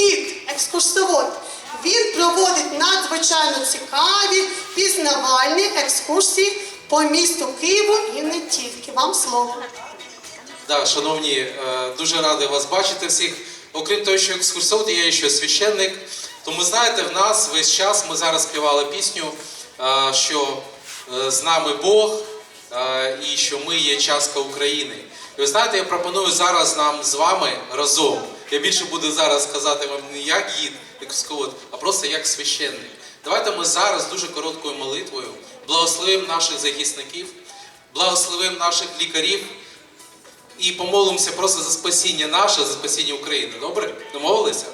гід, екскурсовод. Він проводить надзвичайно цікаві пізнавальні екскурсії по місту Києву і не тільки. Вам слово. Да, шановні, е, дуже радий вас бачити всіх. Окрім того, що екскурсовод, я ще священник. Тому знаєте, в нас весь час ми зараз співали пісню, е, що е, з нами Бог і що ми є частка України. І ви знаєте, я пропоную зараз нам з вами разом. Я більше буду зараз казати вам не як гід, екскурсовод, а просто як священник. Давайте ми зараз дуже короткою молитвою благословимо наших захисників, благословимо наших лікарів і помолимося просто за спасіння наше, за спасіння України. Добре? Домовилися?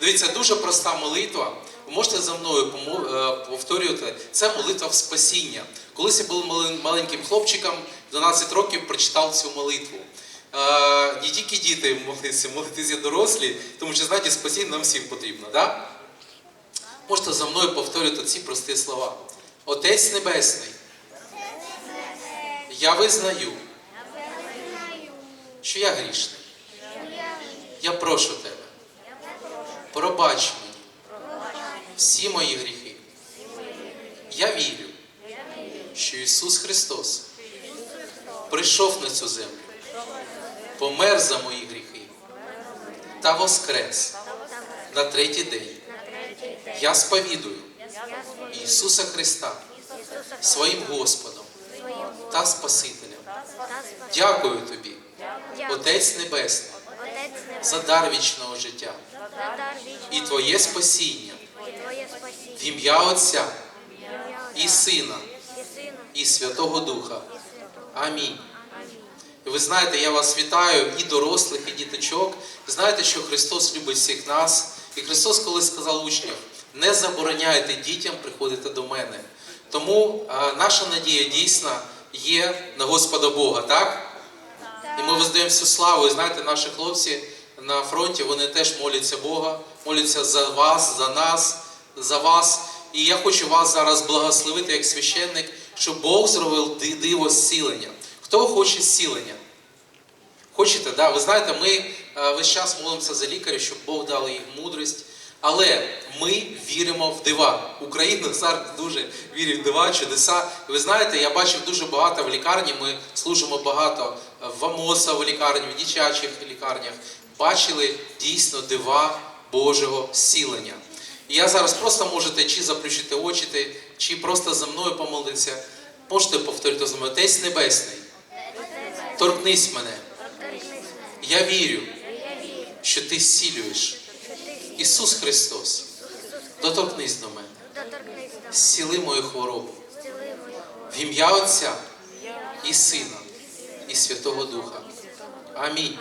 Дивіться, дуже проста молитва. Ви можете за мною е, повторювати. Це молитва в спасіння. Колись я був маленьким хлопчиком, 12 років прочитав цю молитву. Е, Не тільки діти молитися, молитися дорослі, тому що знаєте, спасіння нам всім потрібно. Да? Можете за мною повторювати ці прості слова. Отець Небесний, я визнаю, що я грішний. Я прошу тебе, пробач мені всі мої гріхи. Я вірю, що Ісус Христос прийшов на цю землю, помер за мої гріхи та воскрес на третій день. Я сповідую Ісуса Христа своїм Господом та Спасителем. Дякую тобі, Отець Небесний, за дар вічного життя і Твоє спасіння в ім'я Отця і Сина і Святого Духа. Амінь. Ви знаєте, я вас вітаю і дорослих, і діточок. Знаєте, що Христос любить всіх нас. І Христос колись сказав учням: не забороняйте дітям приходити до мене. Тому а, наша надія дійсна є на Господа Бога, так? І ми воздаємо всю славу. І знаєте, наші хлопці на фронті вони теж моляться Бога, моляться за вас, за нас, за вас. І я хочу вас зараз благословити як священник, щоб Бог зробив ди- диво зцілення. Хто хоче зцілення? Хочете, да? Ви знаєте, ми е, весь час молимося за лікарів, щоб Бог дав їм мудрість. Але ми віримо в дива. Україна зараз дуже вірить в дива, чудеса. І ви знаєте, я бачив дуже багато в лікарні. Ми служимо багато в АМОСа в лікарні, в дитячих лікарнях. Бачили дійсно дива Божого зцілення. І я зараз просто можете чи заплющити очі, чи просто за мною помолитися. Можете повторити за мною. Отець Небесний, торкнись мене. Я вірю, що ти зцілюєш. Ісус Христос, доторкнись до мене, зціли мою хворобу. В ім'я Отця і Сина, і Святого Духа. Амінь.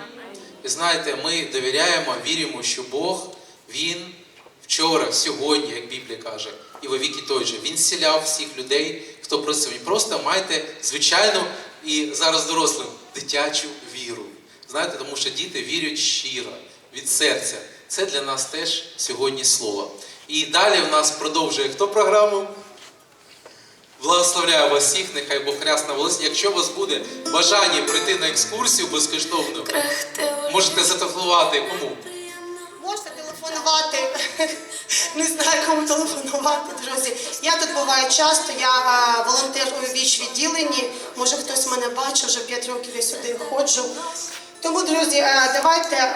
Ви знаєте, ми довіряємо, віримо, що Бог, Він вчора, сьогодні, як Біблія каже, і во віки той же. Він зціляв всіх людей, хто просив. І просто майте звичайну і зараз дорослим дитячу віру. Знаєте, тому що діти вірять щиро, від серця. Це для нас теж сьогодні слово. І далі в нас продовжує хто програму? Благословляю вас всіх, нехай Бог хрясна волосся. Якщо у вас буде бажання прийти на екскурсію безкоштовну, можете зателефонувати кому? Можете телефонувати. Не знаю, кому телефонувати, друзі. Я тут буваю часто, я волонтер у віч відділенні. Може хтось мене бачив, вже 5 років я сюди ходжу. Тому, друзі, е, давайте